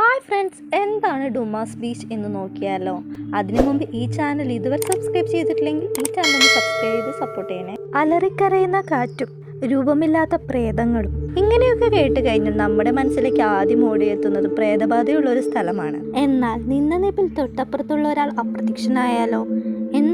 Hi friends എന്താണ് Dumas beach എന്ന് നോക്കിയാലോ? അതിനു മുമ്പ് ഈ ചാനൽ ഇതുവരെ സബ്സ്ക്രൈബ് ചെയ്തിട്ടില്ലെങ്കിൽ ഈ ചാനൽ ഒന്ന് സബ്സ്ക്രൈബ് ചെയ്ത് സപ്പോർട്ട് ചെയ്യണേ. അലറിക്കരയുന്ന കാറ്റും രൂപമില്ലാത്ത പ്രേതങ്ങളും ഇങ്ങനെയൊക്കെ കേട്ട് കഴിഞ്ഞാൽ നമ്മുടെ മനസ്സിലേക്ക് ആദ്യം ഓടിയെത്തുന്നത് പ്രേതബാധയുള്ള ഒരു സ്ഥലമാണ്. എന്നാൽ നിന്ന നിപ്പിൽ തൊട്ടപ്പുറത്തുള്ള ഒരാൾ അപ്രത്യക്ഷനായാലോ?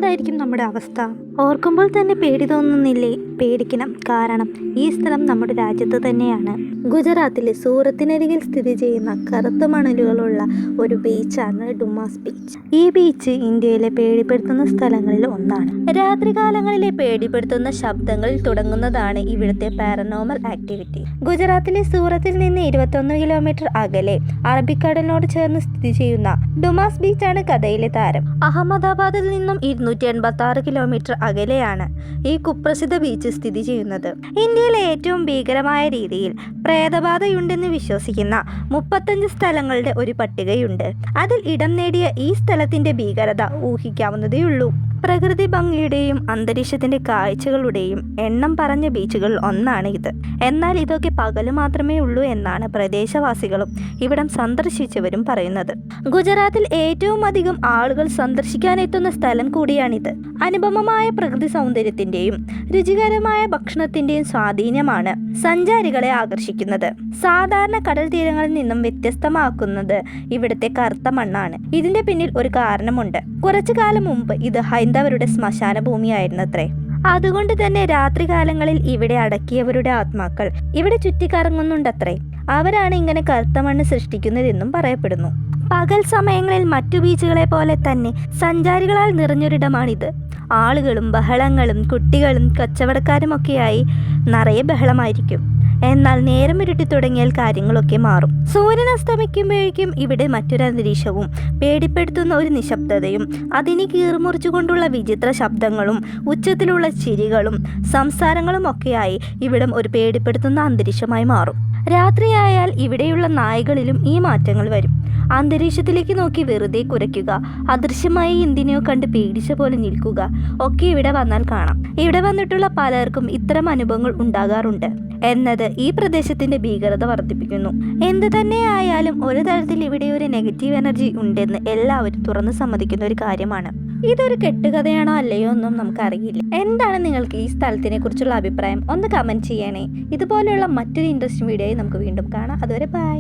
എന്തായിരിക്കും നമ്മുടെ അവസ്ഥ? ഓർക്കുമ്പോൾ തന്നെ പേടി തോന്നുന്നില്ലേ? പേടിക്കണം. കാരണം ഈ സ്ഥലം നമ്മുടെ രാജ്യത്ത് തന്നെയാണ്. ഗുജറാത്തിലെ സൂറത്തിനരികിൽ സ്ഥിതി ചെയ്യുന്ന കറുത്ത മണലുകളുള്ള ഒരു ബീച്ചാണ് ഡുമാസ് ബീച്ച്. ഈ ബീച്ച് ഇന്ത്യയിലെ പേടിപ്പെടുത്തുന്ന സ്ഥലങ്ങളിൽ ഒന്നാണ്. രാത്രികാലങ്ങളിലെ പേടിപ്പെടുത്തുന്ന ശബ്ദങ്ങളിൽ തുടങ്ങുന്നതാണ് ഇവിടുത്തെ പാരനോമൽ ആക്ടിവിറ്റി. ഗുജറാത്തിലെ സൂറത്തിൽ നിന്ന് ഇരുപത്തൊന്ന് കിലോമീറ്റർ അകലെ അറബിക്കടലിനോട് ചേർന്ന് സ്ഥിതി ചെയ്യുന്ന ഡുമാസ് ബീച്ചാണ് കഥയിലെ താരം. അഹമ്മദാബാദിൽ നിന്നും ഇരുന്നൂറ്റി എൺപത്തി ആറ് കിലോമീറ്റർ അകലെയാണ് ഈ കുപ്രസിദ്ധ ബീച്ച് സ്ഥിതി ചെയ്യുന്നത്. ഇന്ത്യയിലെ ഏറ്റവും ഭീകരമായ രീതിയിൽ പ്രേതബാധയുണ്ടെന്ന് വിശ്വസിക്കുന്ന മുപ്പത്തഞ്ച് സ്ഥലങ്ങളുടെ ഒരു പട്ടികയുണ്ട്. അതിൽ ഇടം നേടിയ ഈ സ്ഥലത്തിന്റെ ഭീകരത ഊഹിക്കാവുന്നതേയുള്ളൂ. പ്രകൃതി ഭംഗിയുടെയും അന്തരീക്ഷത്തിന്റെ കാഴ്ചകളുടെയും എണ്ണം പറഞ്ഞ ബീച്ചുകൾ ഒന്നാണ് ഇത് എന്നാൽ ഇതൊക്കെ പകൽ മാത്രമേ ഉള്ളൂ എന്നാണ് പ്രദേശവാസികളും ഇവിടം സന്ദർശിച്ചവരും പറയുന്നത്. ഗുജറാത്തിൽ ഏറ്റവും അധികം ആളുകൾ സന്ദർശിക്കാനെത്തുന്ന സ്ഥലം കൂടിയാണിത്. അനുപമമായ പ്രകൃതി സൗന്ദര്യത്തിന്റെയും രുചികരമായ ഭക്ഷണത്തിന്റെയും സ്വാധീനമാണ് സഞ്ചാരികളെ ആകർഷിക്കുന്നത്. സാധാരണ കടൽ തീരങ്ങളിൽ നിന്നും വ്യത്യസ്തമാക്കുന്നത് ഇവിടുത്തെ കറുത്ത മണ്ണാണ്. ഇതിന്റെ പിന്നിൽ ഒരു കാരണമുണ്ട്. കുറച്ചു കാലം മുമ്പ് ഇത് ഹൈന്ദവരുടെ ശ്മശാന ഭൂമിയായിരുന്നത്രേ അതുകൊണ്ട് തന്നെ രാത്രികാലങ്ങളിൽ ഇവിടെ അടക്കിയവരുടെ ആത്മാക്കൾ ഇവിടെ ചുറ്റിക്കറങ്ങുന്നുണ്ടത്രേ. അവരാണ് ഇങ്ങനെ കറുത്ത മണ്ണ് സൃഷ്ടിക്കുന്നതെന്നും പറയപ്പെടുന്നു. പകൽ സമയങ്ങളിൽ മറ്റു ബീച്ചുകളെ പോലെ തന്നെ സഞ്ചാരികളാൽ നിറഞ്ഞൊരിടമാണിത്. ആളുകളും ബഹളങ്ങളും കുട്ടികളും കച്ചവടക്കാരുമൊക്കെയായി നിറയെ ബഹളമായിരിക്കും. എന്നാൽ നേരം ഇരുട്ടി തുടങ്ങിയാൽ കാര്യങ്ങളൊക്കെ മാറും. സൂര്യൻ അസ്തമിക്കുമ്പോഴേക്കും ഇവിടെ മറ്റൊരു അന്തരീക്ഷവും പേടിപ്പെടുത്തുന്ന ഒരു നിശബ്ദതയും അതിനെ കീറുമുറിച്ചുകൊണ്ടുള്ള വിചിത്ര ശബ്ദങ്ങളും ഉച്ചത്തിലുള്ള ചിരികളും സംസാരങ്ങളും ഒക്കെയായി ഇവിടം ഒരു പേടിപ്പെടുത്തുന്ന അന്തരീക്ഷമായി മാറും. രാത്രിയായാൽ ഇവിടെയുള്ള നായകളിലും ഈ മാറ്റങ്ങൾ വരും. അന്തരീക്ഷത്തിലേക്ക് നോക്കി വെറുതെ കുരയ്ക്കുക. അദൃശ്യമായി എന്തിനെയോ കണ്ട് പേടിച്ച പോലെ നിൽക്കുക. ഒക്കെ ഇവിടെ വന്നാൽ കാണാം. ഇവിടെ വന്നിട്ടുള്ള പലർക്കും ഇത്തരം അനുഭവങ്ങൾ ഉണ്ടാകാറുണ്ട്. എന്നത് ഈ പ്രദേശത്തിന്റെ ഭീകരത വർദ്ധിപ്പിക്കുന്നു. എന്ത് തന്നെ ആയാലും ഒരു തരത്തിൽ ഇവിടെ ഒരു നെഗറ്റീവ് എനർജി ഉണ്ടെന്ന് എല്ലാവരും തുറന്ന് സമ്മതിക്കുന്ന ഒരു കാര്യമാണ്. ഇതൊരു കെട്ടുകഥയാണോ അല്ലയോ ഒന്നും നമുക്കറിയില്ല. എന്താണ് നിങ്ങൾക്ക് ഈ സ്ഥലത്തിനെ കുറിച്ചുള്ള അഭിപ്രായം? ഒന്ന് കമന്റ് ചെയ്യണേ. ഇതുപോലെയുള്ള മറ്റൊരു ഇൻട്രസ്റ്റിംഗ് വീഡിയോയിൽ നമുക്ക് വീണ്ടും കാണാം. അതുവരെ ബൈ